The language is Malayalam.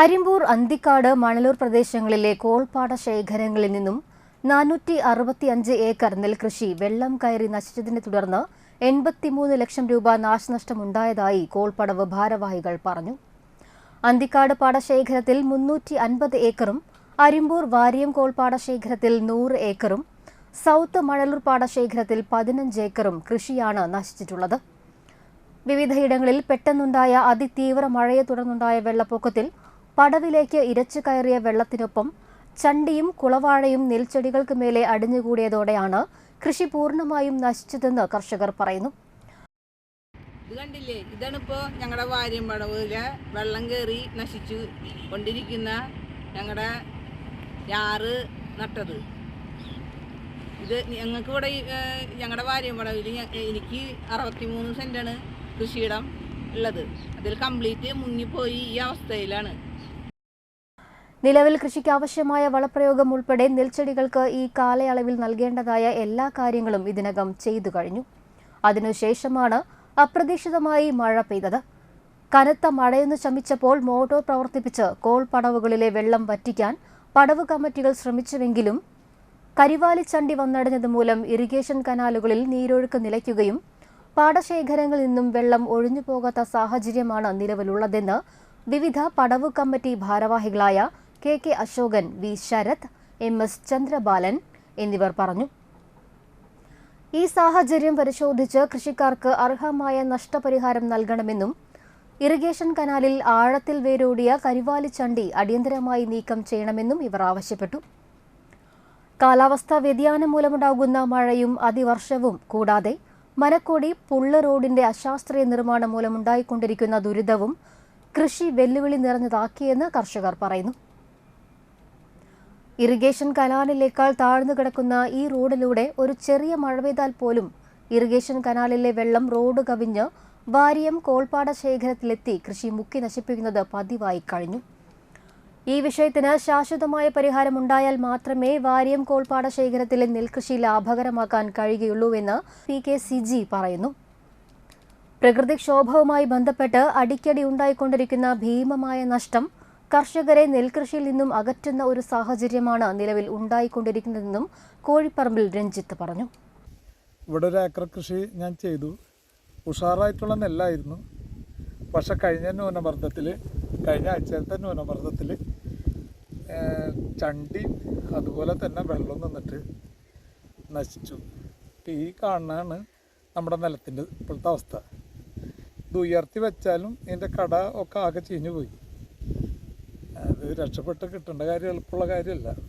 അരിമ്പൂർ അന്തിക്കാട് മണലൂർ പ്രദേശങ്ങളിലെ കോൾപ്പാട ശേഖരങ്ങളിൽ നിന്നും നാനൂറ്റി അറുപത്തിയഞ്ച് ഏക്കർ നെൽകൃഷി വെള്ളം കയറി നശിച്ചതിനെ തുടർന്ന് എൺപത്തിമൂന്ന് ലക്ഷം രൂപ നാശനഷ്ടമുണ്ടായതായി കോൾപ്പടവ് ഭാരവാഹികൾ പറഞ്ഞു. അന്തിക്കാട് പാടശേഖരത്തിൽ മുന്നൂറ്റി അൻപത് ഏക്കറും അരിമ്പൂർ വാര്യം കോൾപ്പാടശേഖരത്തിൽ നൂറ് ഏക്കറും സൗത്ത് മണലൂർ പാടശേഖരത്തിൽ പതിനഞ്ച് ഏക്കറും കൃഷിയാണ് നശിച്ചിട്ടുള്ളത്. വിവിധയിടങ്ങളിൽ പെട്ടെന്നുണ്ടായ അതിതീവ്ര മഴയെ തുടർന്നുണ്ടായ വെള്ളപ്പൊക്കത്തിൽ പടവിലേക്ക് ഇരച്ചു കയറിയ വെള്ളത്തിനൊപ്പം ചണ്ടിയും കുളവാഴയും നെൽച്ചെടികൾക്ക് മേലെ അടിഞ്ഞുകൂടിയതോടെയാണ് കൃഷി പൂർണമായും നശിച്ചതെന്ന് കർഷകർ പറയുന്നു. ഇത് കണ്ടില്ലേ? ഇതാണിപ്പോൾ ഞങ്ങളുടെ വാര്യമ്പടവിലെ വെള്ളം കയറി നശിച്ചു കൊണ്ടിരിക്കുന്ന ഞങ്ങളുടെ ഞാറ് നട്ടത്. ഇത് ഞങ്ങൾക്ക് ഇവിടെ ഞങ്ങളുടെ വാര്യമ്പടവിൽ എനിക്ക് അറുപത്തിമൂന്ന് സെന്റാണ് കൃഷിയിടം ഉള്ളത്. അതിൽ കംപ്ലീറ്റ് മുങ്ങിപ്പോയി ഈ അവസ്ഥയിലാണ്. നിലവിൽ കൃഷിക്ക് ആവശ്യമായ വളപ്രയോഗം ഉൾപ്പെടെ നെൽച്ചെടികൾക്ക് ഈ കാലയളവിൽ നൽകേണ്ടതായ എല്ലാ കാര്യങ്ങളും ഇതിനകം ചെയ്തു കഴിഞ്ഞു. അതിനുശേഷമാണ് അപ്രതീക്ഷിതമായി മഴ പെയ്തത്. കനത്ത മഴയെന്ന് ശമിച്ചപ്പോൾ മോട്ടോർ പ്രവർത്തിപ്പിച്ച് കോൾ പടവുകളിലെ വെള്ളം വറ്റിക്കാൻ പടവ് കമ്മിറ്റികൾ ശ്രമിച്ചുവെങ്കിലും കരിവാലിച്ചണ്ടി വന്നടഞ്ഞത് മൂലം ഇറിഗേഷൻ കനാലുകളിൽ നീരൊഴുക്ക് നിലയ്ക്കുകയും പാടശേഖരങ്ങളിൽ നിന്നും വെള്ളം ഒഴിഞ്ഞു പോകാത്ത സാഹചര്യമാണ് നിലവിലുള്ളതെന്ന് വിവിധ പടവ് കമ്മിറ്റി ഭാരവാഹികളായ K K Ashokan V Sarath M S Chandrabalan എന്നിവർ പറഞ്ഞു. ഈ സാഹചര്യം പരിശോധിച്ച് കൃഷിക്കാർക്ക് അർഹമായ നഷ്ടപരിഹാരം നൽകണമെന്നും ഇറിഗേഷൻ കനാലിൽ ആഴത്തിൽ വേരോടിയ കരിവാലിച്ചണ്ടി അടിയന്തരമായി നീക്കം ചെയ്യണമെന്നും ഇവർ ആവശ്യപ്പെട്ടു. കാലാവസ്ഥാ വ്യതിയാനം മൂലമുണ്ടാകുന്ന മഴയും അതിവർഷവും കൂടാതെ മനക്കോടി പുള്ള റോഡിന്റെ അശാസ്ത്രീയ നിർമ്മാണം മൂലമുണ്ടായിക്കൊണ്ടിരിക്കുന്ന ദുരിതവും കൃഷി വെല്ലുവിളി നിറഞ്ഞതാക്കിയെന്ന് കർഷകർ പറയുന്നു. ഇറിഗേഷൻ കനാലിലേക്കാൾ താഴ്ന്നു കിടക്കുന്ന ഈ റോഡിലൂടെ ഒരു ചെറിയ മഴ പെയ്താൽ പോലും ഇറിഗേഷൻ കനാലിലെ വെള്ളം റോഡ് കവിഞ്ഞ് വാരിയം കോൾപ്പാട ശേഖരത്തിലെത്തി കൃഷി മുക്കി നശിപ്പിക്കുന്നത് പതിവായി കഴിഞ്ഞു. ഈ വിഷയത്തിന് ശാശ്വതമായ പരിഹാരമുണ്ടായാൽ മാത്രമേ വാരിയം കോൾപ്പാട ശേഖരത്തിലെ നെൽകൃഷി ലാഭകരമാക്കാൻ കഴിയുകയുള്ളൂവെന്ന് പി കെ സിജി പറയുന്നു. പ്രകൃതിക്ഷോഭവുമായി ബന്ധപ്പെട്ട് അടിക്കടി ഉണ്ടായിക്കൊണ്ടിരിക്കുന്ന ഭീമമായ നഷ്ടം കർഷകരെ നെൽകൃഷിയിൽ നിന്നും അകറ്റുന്ന ഒരു സാഹചര്യമാണ് നിലവിൽ ഉണ്ടായിക്കൊണ്ടിരിക്കുന്നതെന്നും കോഴിപ്പറമ്പിൽ രഞ്ജിത്ത് പറഞ്ഞു. ഇവിടെ ഒരു ഏക്കർ കൃഷി ഞാൻ ചെയ്തു. ഉഷാറായിട്ടുള്ള നെല്ലായിരുന്നു. പക്ഷെ കഴിഞ്ഞ ന്യൂനമർദ്ദത്തിൽ കഴിഞ്ഞ ആഴ്ചയിലത്തെ ന്യൂനമർദ്ദത്തിൽ ചണ്ടി അതുപോലെ തന്നെ വെള്ളം നിന്നിട്ട് നശിച്ചു. ഈ കാണുന്നതാണ് നമ്മുടെ നിലത്തിന്റെ ഇപ്പോഴത്തെ അവസ്ഥ. ഇത് ഉയർത്തി വെച്ചാലും ഇതിന്റെ കട ഒക്കെ ആകെ ചീഞ്ഞു പോയി അത് രക്ഷപ്പെട്ട് കിട്ടേണ്ട കാര്യം എളുപ്പമുള്ള കാര്യമല്ല.